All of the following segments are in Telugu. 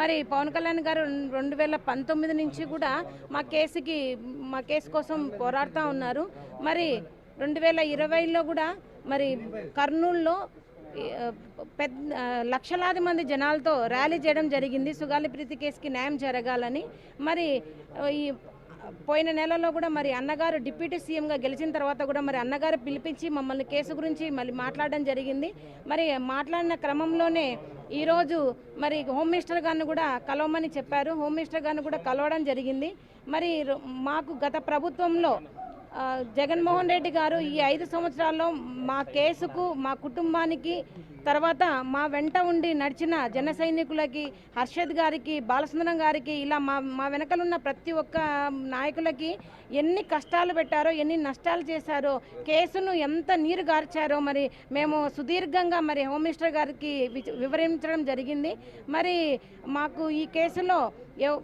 మరి పవన్ కళ్యాణ్ గారు రెండు వేల పంతొమ్మిది నుంచి కూడా మా కేసుకి మా కేసు కోసం పోరాడుతూ ఉన్నారు. మరి రెండు వేల ఇరవైలో కూడా మరి కర్నూలులో పెద్ద లక్షలాది మంది జనాలతో ర్యాలీ చేయడం జరిగింది. సుగాలి ప్రీతి కేసుకి న్యాయం జరగాలని. మరి ఈ పోయిన నెలలో కూడా మరి అన్నగారు డిప్యూటీ సీఎంగా గెలిచిన తర్వాత కూడా మరి అన్నగారు పిలిపించి మమ్మల్ని కేసు గురించి మళ్ళీ మాట్లాడడం జరిగింది. మరి మాట్లాడిన క్రమంలోనే ఈరోజు మరి హోమ్ మినిస్టర్ గారిని కూడా కలవమని చెప్పారు. హోమ్ మినిస్టర్ గారిని కూడా కలవడం జరిగింది. మరి మాకు గత ప్రభుత్వంలో జగన్మోహన్ రెడ్డి గారు ఈ ఐదు సంవత్సరాల్లో మా కేసుకు మా కుటుంబానికి తర్వాత మా వెంట ఉండి నడిచిన జన సైనికులకి హర్షద్ గారికి బాలసుందరం గారికి ఇలా మా మా వెనకలున్న ప్రతి ఒక్క నాయకులకి ఎన్ని కష్టాలు పెట్టారో ఎన్ని నష్టాలు చేశారో కేసును ఎంత నీరు గార్చారో మరి మేము సుదీర్ఘంగా మరి హోమ్ మినిస్టర్ గారికి వివరించడం జరిగింది. మరి మాకు ఈ కేసులో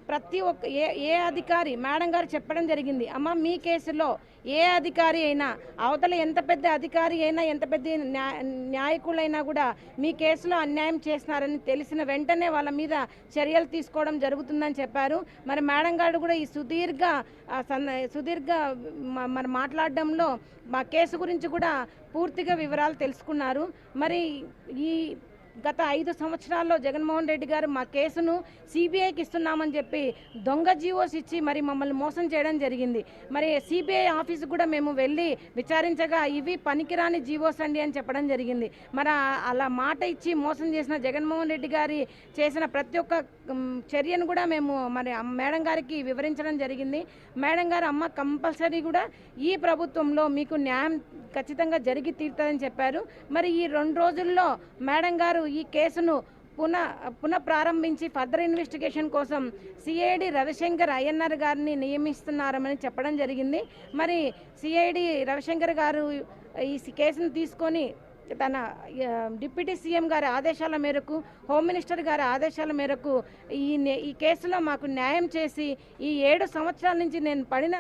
ప్రతి ఒక్క ఏ ఏ అధికారి మేడం గారు చెప్పడం జరిగింది అమ్మ మీ కేసులో ఏ అధికారి అయినా అవతల ఎంత పెద్ద అధికారి అయినా ఎంత పెద్ద న్యాయకులైనా కూడా మీ కేసులో అన్యాయం చేస్తున్నారని తెలిసిన వెంటనే వాళ్ళ మీద చర్యలు తీసుకోవడం జరుగుతుందని చెప్పారు. మరి మేడం గారు కూడా ఈ సుదీర్ఘ సుదీర్ఘ మరి మాట్లాడడంలో మా కేసు గురించి కూడా పూర్తిగా వివరాలు తెలుసుకున్నారు. మరి ఈ గత ఐదు సంవత్సరాల్లో జగన్మోహన్ రెడ్డి గారు మా కేసును సిబిఐకి ఇస్తున్నామని చెప్పి దొంగ జీవోస్ ఇచ్చి మరి మమ్మల్ని మోసం చేయడం జరిగింది. మరి సిబిఐ ఆఫీస్ కూడా మేము వెళ్ళి విచారించగా ఇవి పనికిరాని జీవోస్ అండి అని చెప్పడం జరిగింది. మరి అలా మాట ఇచ్చి మోసం చేసిన జగన్మోహన్ రెడ్డి గారి చేసిన ప్రతి ఒక్క చర్యను కూడా మేము మరి మేడం గారికి వివరించడం జరిగింది. మేడం గారు అమ్మ కంపల్సరీ కూడా ఈ ప్రభుత్వంలో మీకు న్యాయం ఖచ్చితంగా జరిగి తీరుతుందని చెప్పారు. మరి ఈ రెండు రోజుల్లో మేడం గారు ఈ కేసును పునః పునః ప్రారంభించి ఫర్దర్ ఇన్వెస్టిగేషన్ కోసం సిఐడి రవిశంకర్ అయ్యన్నర్ గారిని నియమిస్తున్నారని చెప్పడం జరిగింది. మరి సిఐడి రవిశంకర్ గారు ఈ కేసును తీసుకొని తన డిప్యూటీ సీఎం గారి ఆదేశాల మేరకు హోమ్ మినిస్టర్ గారి ఆదేశాల మేరకు ఈ నే- ఈ కేసులో మాకు న్యాయం చేసి ఈ ఏడు సంవత్సరాల నుంచి నేను పడిన